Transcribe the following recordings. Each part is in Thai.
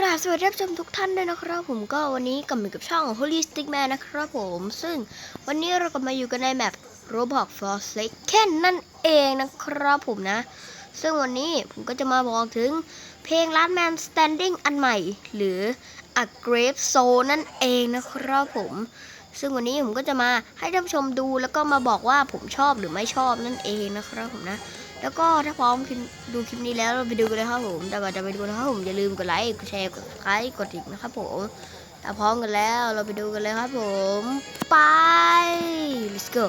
กราบสวัสดีท่านผู้ชมทุกท่านด้วยนะครับ ผมก็วันนี้กลับมากับช่อง Holy Stick Man นะครับผม ซึ่งวันนี้เราก็มาอยู่กันในแมป Roblox for Second นั่นเองนะครับผมนะ ซึ่งวันนี้ผมก็จะมาบอกถึง เพลง Last Man Standing อันใหม่ หรือ A Grave Soul นั่นเองนะครับผม ซึ่งวันนี้ผมก็จะมาให้ท่านผู้ชมดูแล้วก็มาบอกว่าผมชอบหรือไม่ชอบนั่นเองนะครับผมนะ แล้วก็ถ้าพร้อมดูคลิปนี้แล้วเราไปดูกันเลยครับผม แต่ก่อนจะไปดูนะครับผมอย่าลืมกดไลค์กดแชร์กดไลค์กดติดนะครับผมถ้าพร้อมกันแล้วเราไปดูกันเลยครับผม ไป let's go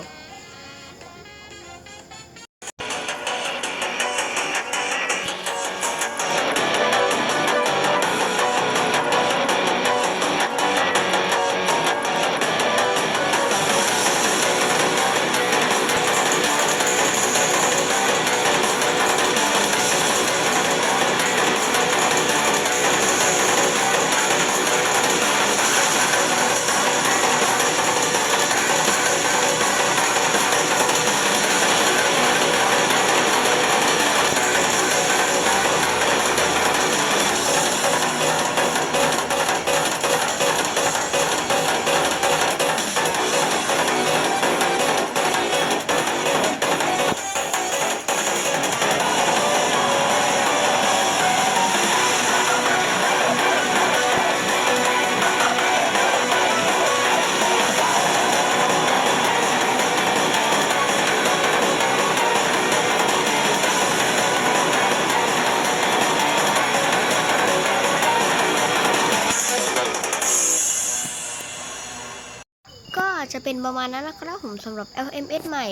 จะเป็นประมาณนั้นนะครับผมสำหรับ LMS ใหม่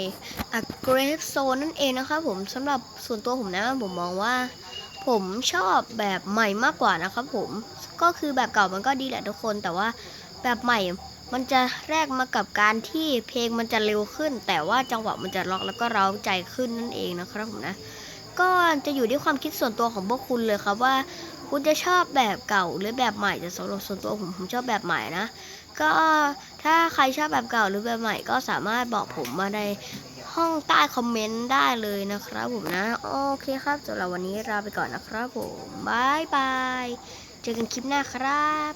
A Grave Zone นั่นเองนะครับผมสำหรับส่วนตัวผมนะผมมองว่า ผมชอบแบบใหม่มากกว่านะครับผมก็คือแบบเก่ามันก็ดีแหละทุกคน แต่ว่าแบบใหม่มันจะแลกมากับการที่เพลงมันจะเร็วขึ้น แต่ว่าจังหวะมันจะล็อกแล้วก็เร้าใจขึ้นนั่นเองนะครับผมนะ ก็จะอยู่ที่ความคิดส่วนตัวของพวกคุณเลยครับว่า คุณจะชอบแบบเก่าหรือแบบใหม่แต่สำหรับส่วนตัวผมผมชอบแบบใหม่นะก็ถ้าใครชอบแบบเก่าหรือแบบใหม่ก็สามารถบอกผมมาในห้องใต้คอมเมนต์ได้เลยนะครับผมนะ โอเคครับสำหรับวันนี้ลาไปก่อนนะครับผมบายบาย เจอกันคลิปหน้าครับ